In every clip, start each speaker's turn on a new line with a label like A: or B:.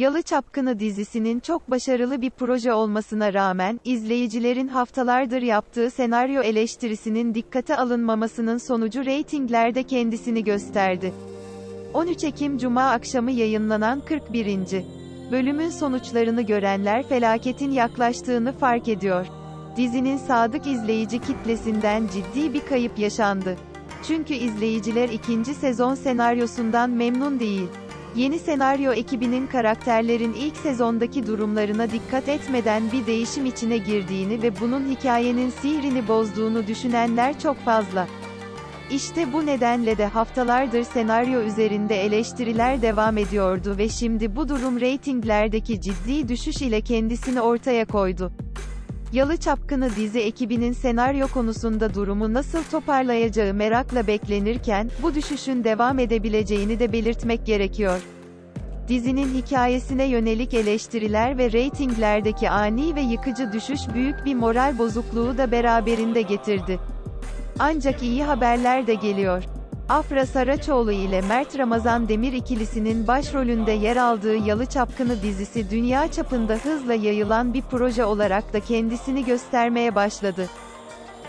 A: Yalı Çapkını dizisinin çok başarılı bir proje olmasına rağmen, izleyicilerin haftalardır yaptığı senaryo eleştirisinin dikkate alınmamasının sonucu reytinglerde kendisini gösterdi. 13 Ekim Cuma akşamı yayınlanan 41. bölümün sonuçlarını görenler felaketin yaklaştığını fark ediyor. Dizinin sadık izleyici kitlesinden ciddi bir kayıp yaşandı. Çünkü izleyiciler ikinci sezon senaryosundan memnun değil. Yeni senaryo ekibinin karakterlerin ilk sezondaki durumlarına dikkat etmeden bir değişim içine girdiğini ve bunun hikayenin sihrini bozduğunu düşünenler çok fazla. İşte bu nedenle de haftalardır senaryo üzerinde eleştiriler devam ediyordu ve şimdi bu durum reytinglerdeki ciddi düşüş ile kendisini ortaya koydu. Yalı Çapkını dizi ekibinin senaryo konusunda durumu nasıl toparlayacağı merakla beklenirken, bu düşüşün devam edebileceğini de belirtmek gerekiyor. Dizinin hikayesine yönelik eleştiriler ve reytinglerdeki ani ve yıkıcı düşüş büyük bir moral bozukluğu da beraberinde getirdi. Ancak iyi haberler de geliyor. Afra Saraçoğlu ile Mert Ramazan Demir ikilisinin başrolünde yer aldığı Yalı Çapkını dizisi dünya çapında hızla yayılan bir proje olarak da kendisini göstermeye başladı.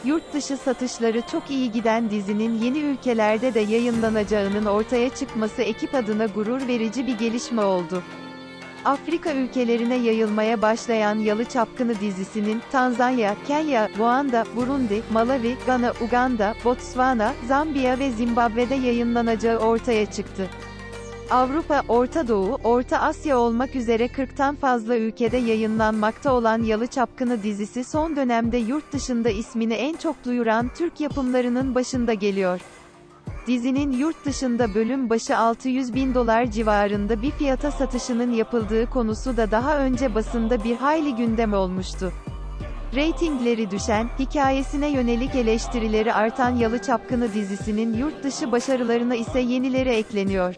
A: Yurt dışı satışları çok iyi giden dizinin yeni ülkelerde de yayınlanacağının ortaya çıkması ekip adına gurur verici bir gelişme oldu. Afrika ülkelerine yayılmaya başlayan Yalı Çapkını dizisinin, Tanzanya, Kenya, Ruanda, Burundi, Malawi, Gana, Uganda, Botswana, Zambiya ve Zimbabwe'de yayınlanacağı ortaya çıktı. Avrupa, Orta Doğu, Orta Asya olmak üzere 40'tan fazla ülkede yayınlanmakta olan Yalı Çapkını dizisi son dönemde yurt dışında ismini en çok duyuran Türk yapımlarının başında geliyor. Dizinin yurt dışında bölüm başı 600 bin dolar civarında bir fiyata satışının yapıldığı konusu da daha önce basında bir hayli gündem olmuştu. Reytingleri düşen, hikayesine yönelik eleştirileri artan Yalı Çapkını dizisinin yurt dışı başarılarına ise yenileri ekleniyor.